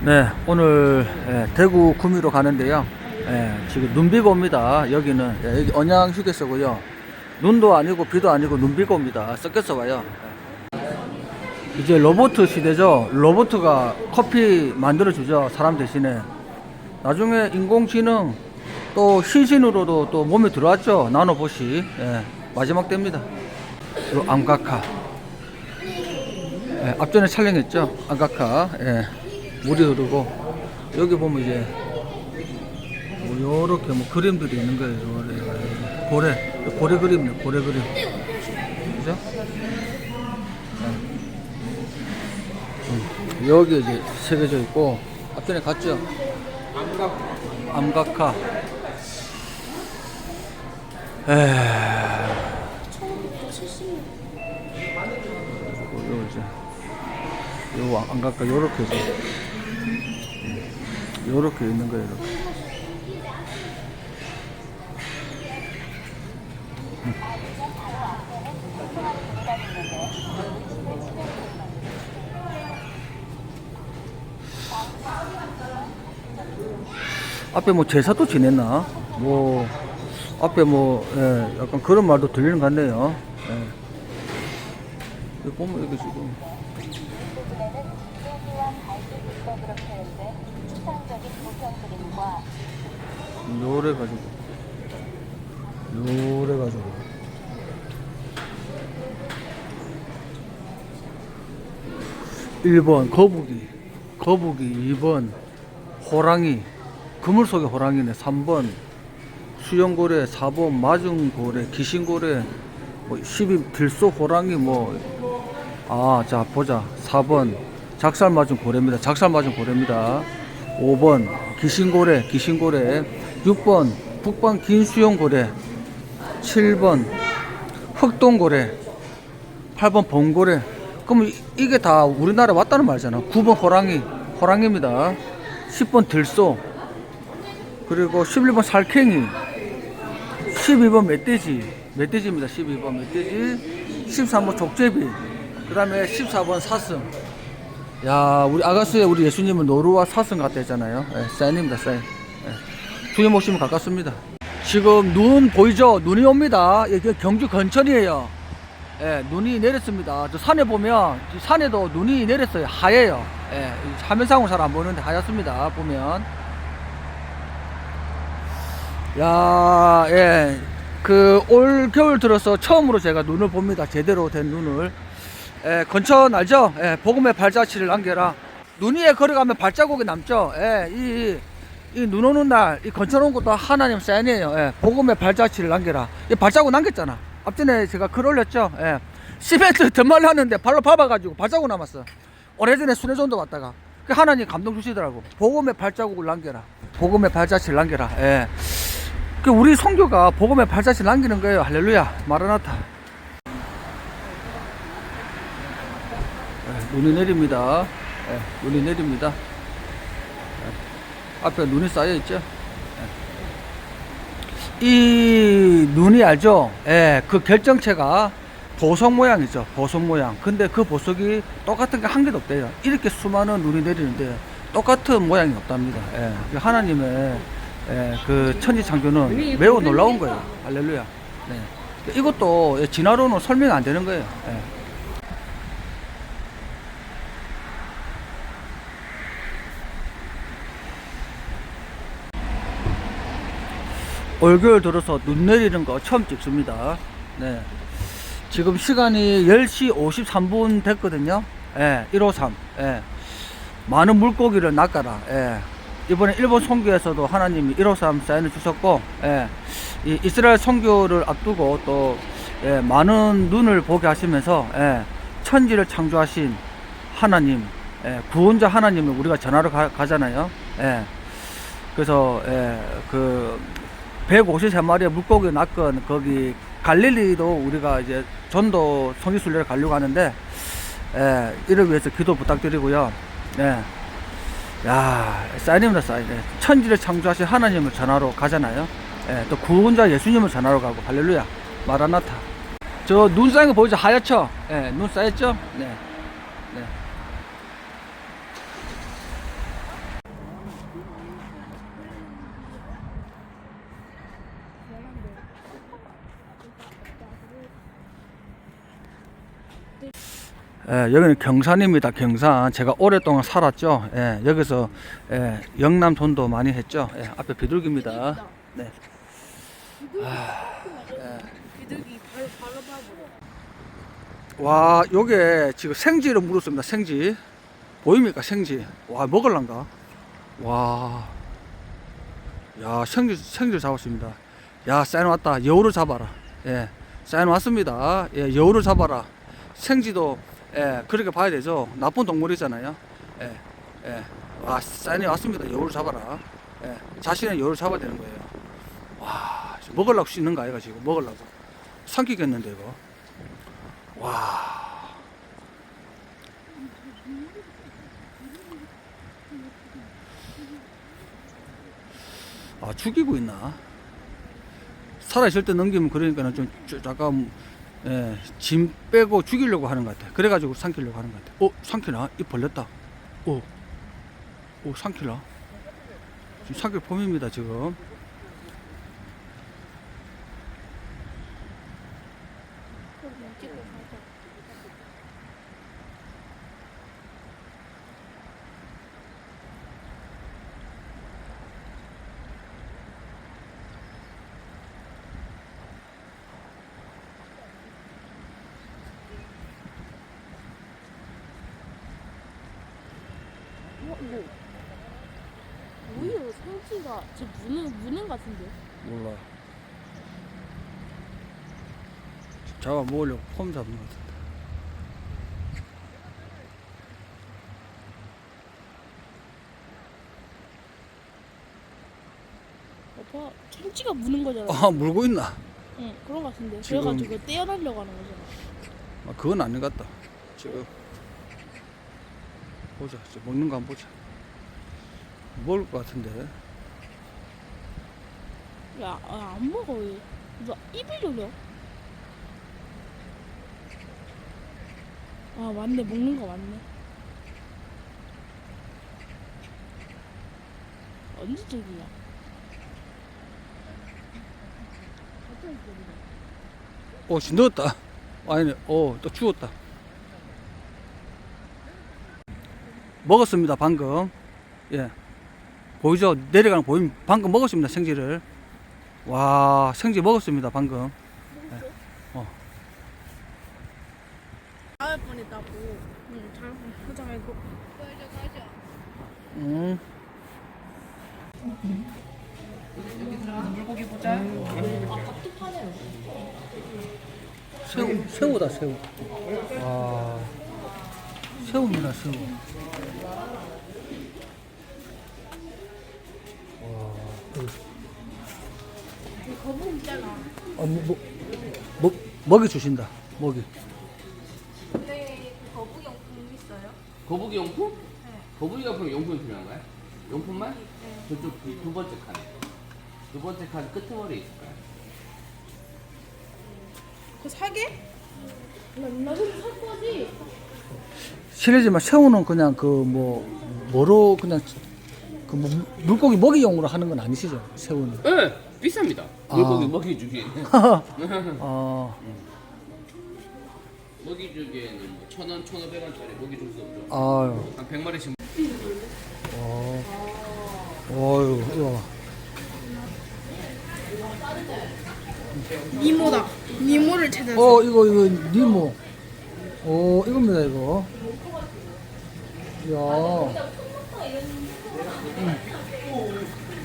네, 오늘 예, 대구 구미로 가는데요. 예, 지금 눈 비가 옵니다. 여기는 예, 여기 언양 휴게소고요. 눈도 아니고 비도 아니고 눈 비가 옵니다. 섞여서 와요. 예. 이제 로봇 시대죠. 로봇가 커피 만들어 주죠. 사람 대신에. 나중에 인공지능 또 신신으로도 또 몸에 들어왔죠. 나노봇이 예, 마지막 때입니다. 요 암각화. 예, 앞전에 촬영했죠. 암각화. 예, 물이 흐르고 여기 보면 이제 뭐 요렇게 뭐 그림들이 있는 거예요. 요래, 고래 고래 그림이네. 고래 그림. 그죠? 예. 음, 여기 이제 새겨져 있고 앞전에 갔죠. 암각화. 에. 요 이제 요 암각화 요렇게 음, 요렇게 있는 거예요. 이렇게. 앞에 뭐 제사도 지냈나? 뭐 앞에 뭐 예, 약간 그런 말도 들리는 것 같네요. 예. 보면 여기 지금 요래 가지고. 요래 가지고. 일 번 거북이. 거북이. 2번 호랑이. 그물 속의 호랑이네. 3번 수영고래. 4번 마중고래. 귀신고래. 뭐 12 들소 호랑이 뭐. 아 자 보자. 4번 작살 맞은 고래입니다. 작살 맞은 고래입니다. 5번 귀신고래. 귀신고래 6번 북방 긴수영고래 7번 흑동고래 8번 봉고래. 그럼 이- 이게 다 우리나라 왔다는 말이잖아. 9번 호랑이 호랑이입니다. 10번 들소 그리고 11번 살쾡이 12번 멧돼지 멧돼지입니다. 12번 멧돼지 13번 족제비 그 다음에 14번 사슴. 야 우리 아가스의 우리 예수님은 노루와 사슴 같다 했잖아요. 예, 사인입니다 사인 예. 주님 오시면 가깝습니다 지금 눈 보이죠 눈이 옵니다 여기 경주 건천이에요 예, 눈이 내렸습니다 저 산에 보면 이 산에도 눈이 내렸어요 하얘요 예, 이 화면상으로 잘 안 보이는데 하얗습니다 보면 야, 예. 그 올 겨울 들어서 처음으로 제가 눈을 봅니다. 제대로 된 눈을. 예, 건천 알죠? 예, 복음의 발자취를 남겨라. 눈 위에 걸어가면 발자국이 남죠. 예, 이, 이 눈 오는 날, 이온 것도 하나님 사인이에요. 예, 복음의 발자취를 남겨라. 이 발자국 남겼잖아. 앞전에 제가 글 올렸죠. 예, 시멘트 덧말 하는데 발로 밟아가지고 발자국 남았어. 오래전에 순회전도 왔다가. 그 하나님 감동 주시더라고. 복음의 발자국을 남겨라. 복음의 발자취를 남겨라. 예. 그 우리 성교가 복음의 발자취 남기는 거예요. 할렐루야. 마라나타. 예, 눈이 내립니다. 예, 눈이 내립니다. 예, 앞에 눈이 쌓여 있죠. 예. 이 눈이 알죠? 예, 그 결정체가 보석 모양이죠. 보석 모양. 근데 그 보석이 똑같은 게 한 개도 없대요. 이렇게 수많은 눈이 내리는데 똑같은 모양이 없답니다. 예, 그 하나님의 예, 그 천지 창조는 매우 놀라운 거예요. 할렐루야. 네. 이것도 예, 진화로는 설명 안 되는 거예요. 예. 올겨울 들어서 눈 내리는 거 처음 찍습니다. 네. 지금 시간이 10시 53분 됐거든요. 예, 153. 예. 많은 물고기를 낚아라. 예. 이번에 일본 선교에서도 하나님이 153 사인을 주셨고, 예. 이 이스라엘 선교를 앞두고 또, 예, 많은 눈을 보게 하시면서, 예, 천지를 창조하신 하나님, 예, 구원자 하나님을 우리가 전하러 가, 가잖아요. 예. 그래서, 예, 그, 153마리의 물고기 낚은 거기 갈릴리도 우리가 이제 전도 성지순례를 가려고 하는데, 예, 이를 위해서 기도 부탁드리고요. 예. 야, 사인입니다, 사인. 예, 천지를 창조하신 하나님을 전하러 가잖아요. 예, 또 구원자 예수님을 전하러 가고, 할렐루야. 마라나타. 저 눈 쌓인 거 보이죠? 하얗죠? 예, 눈 쌓였죠? 네. 네. 예, 여기는 경산입니다. 경산. 제가 오랫동안 살았죠. 예, 여기서 예, 영남 돈도 많이 했죠. 예, 앞에 비둘기입니다. 네. 바로 바로 봐버려. 와, 요게 지금 생지를 물었습니다. 생지. 보입니까? 생지. 와, 먹을란가? 와. 야, 생지, 생지를 잡았습니다. 야, 사인 왔다. 여우를 잡아라. 예. 사인 왔습니다. 예, 여우를 잡아라. 생지도, 예, 그렇게 봐야 되죠. 나쁜 동물이잖아요. 예, 예. 와, 사인이 왔습니다. 여우를 잡아라. 예. 자신의 여우를 잡아야 되는 거예요. 와, 지금 먹으려고 씻는 거 아이가 지금? 먹으려고. 삼키겠는데, 이거. 와. 아, 죽이고 있나? 살아있을 때 넘기면 그러니까는 좀, 좀 약간, 예, 짐 빼고 죽이려고 하는 것 같아. 그래가지고 삼키려고 하는 것 같아. 어, 삼키나? 입 벌렸다. 어, 어, 삼키나? 지금 삼킬 폼입니다, 지금. 어 이거 뭐예요? 성지가 저 무는 무는 같은데. 몰라. 잡아 먹으려고 폼 잡는 것 같은데. 오빠 성지가 무는 거잖아. 아, 물고 있나? 응 그런 거 같은데. 지금- 그래가지고 떼어내려고 하는 거잖아. 아, 그건 아닌 것 같다. 지금 보자. 저 먹는 거 한번 보자. 먹을 것 같은데. 야, 아, 안 먹어 왜? 너 입을 돌려? 아 맞네 먹는 거 맞네. 언제 저기야? 오, 씨, 넣었다. 아니네. 오, 또 죽었다. 먹었습니다, 방금. 예. 보이죠? 내려가는 거 보임. 방금 먹었습니다, 생지를. 와, 생지 먹었습니다, 방금. 나을 뻔했다고. 응, 잘못 포장해고. 음. 새우, 새우다, 새우. 와. 새우입니다, 새우. 와. 거북이 있잖아. 아, 뭐, 뭐, 뭐, 먹이 주신다, 먹이. 근데 거북이 용품 있어요? 거북이 용품? 거북이가 그럼 용품이 필요한 거야? 용품만? 저쪽 두, 두 번째 칸. 두 번째 칸 끝머리에 있을 거야. 그 사게? 나 나도 살 거지. 실례지만 새우는 그냥 그 뭐, 뭐로 그냥 그 뭐, 물고기 먹이용으로 하는 건 아니시죠? 새우는. 네, 비쌉니다. 아. 물고기 먹이 주기에는. 어, 먹이 주기에는 뭐 천 원, 천 오백 원짜리 먹이 줄 수 없죠. 아유. 한 백 마리씩. 어. 어유, 이거. 니모다. 니모를 찾았어. 어, 이거, 이거, 니모. 어, 이겁니다, 이거. 야. 음.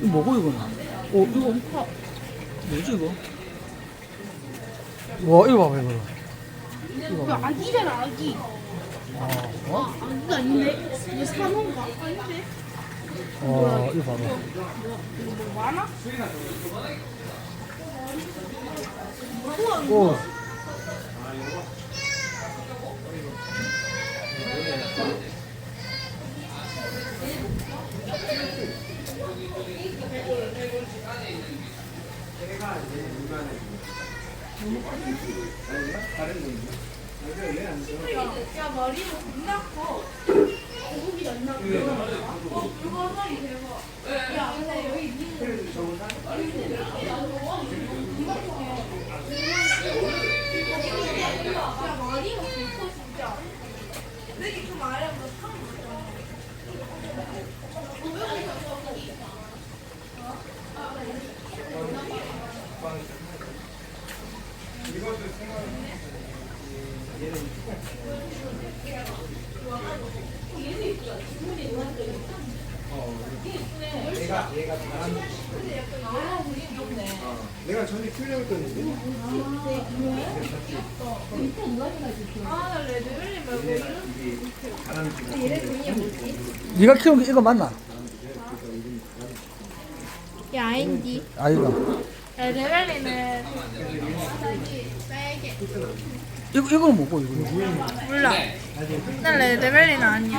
이거 뭐고, 이거는? 어, 이거. 뭐지, 이거? 와, 이거 봐봐, 이거. 이거 봐봐. 아기잖아 아기. 아, 어? 아 아기가 아닌데? 이거 산호인가? 아닌데? 어, 이거 봐봐. 이거 뭐 많아? 오. 야 머리는 존나 커. 거북이 안 나고. 어 물건이 대박. 야 근데 여기 니모. 야 머리가 길고 진짜. 내가 전에 출력을 떴는데 아나 레드벨리 말고 이런 얘네 종이가 뭐지? 네가 키운 게 이거 맞나? 야 아닌디 아이가. 레드벨리는 빨개 이거 이거는 뭐고 이거? 몰라 난 레드벨리는 아니야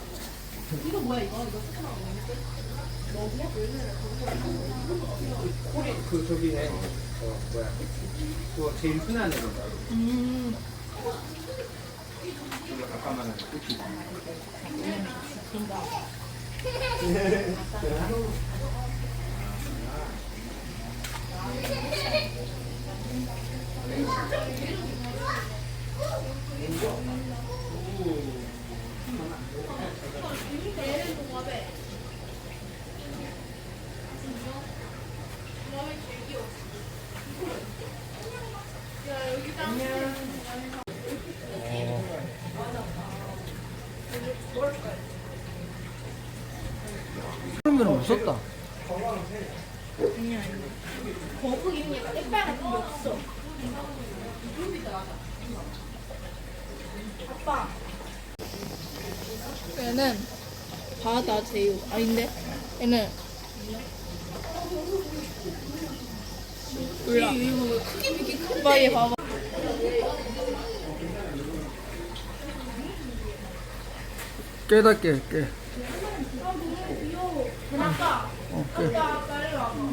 저기 해. 어 뭐야. 그거 제일 흔한 애가 음 아까만 끝이 그러면 무섭다. 거북이 있는 약간 이빨 같은 게 없어 아빠 얘는 바다 제육. 아닌데 얘는 몰라. 이거 크기 비기 큰데? 얘 봐봐 깨닫게 깨. 아빠 어 깨.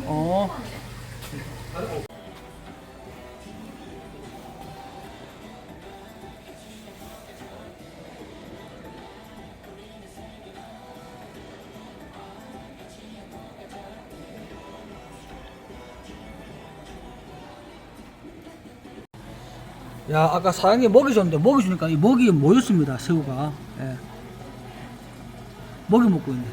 어. 야, 아까 사장님 먹이 줬는데 먹이 주니까 이 먹이 모였습니다, 새우가. 예. 먹이 먹고 있네.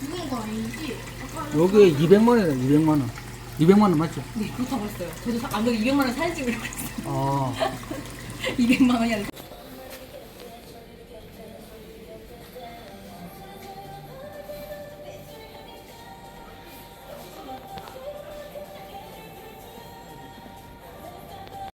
죽은 거 아니지? 여기에 200만 원이네, 200만 원. 200만 원 맞죠? 네, 그렇다고 했어요. 저도 사- 안 그래도 200만 원 사진 찍으려고 했어요. 아. 200만 원이 아니라.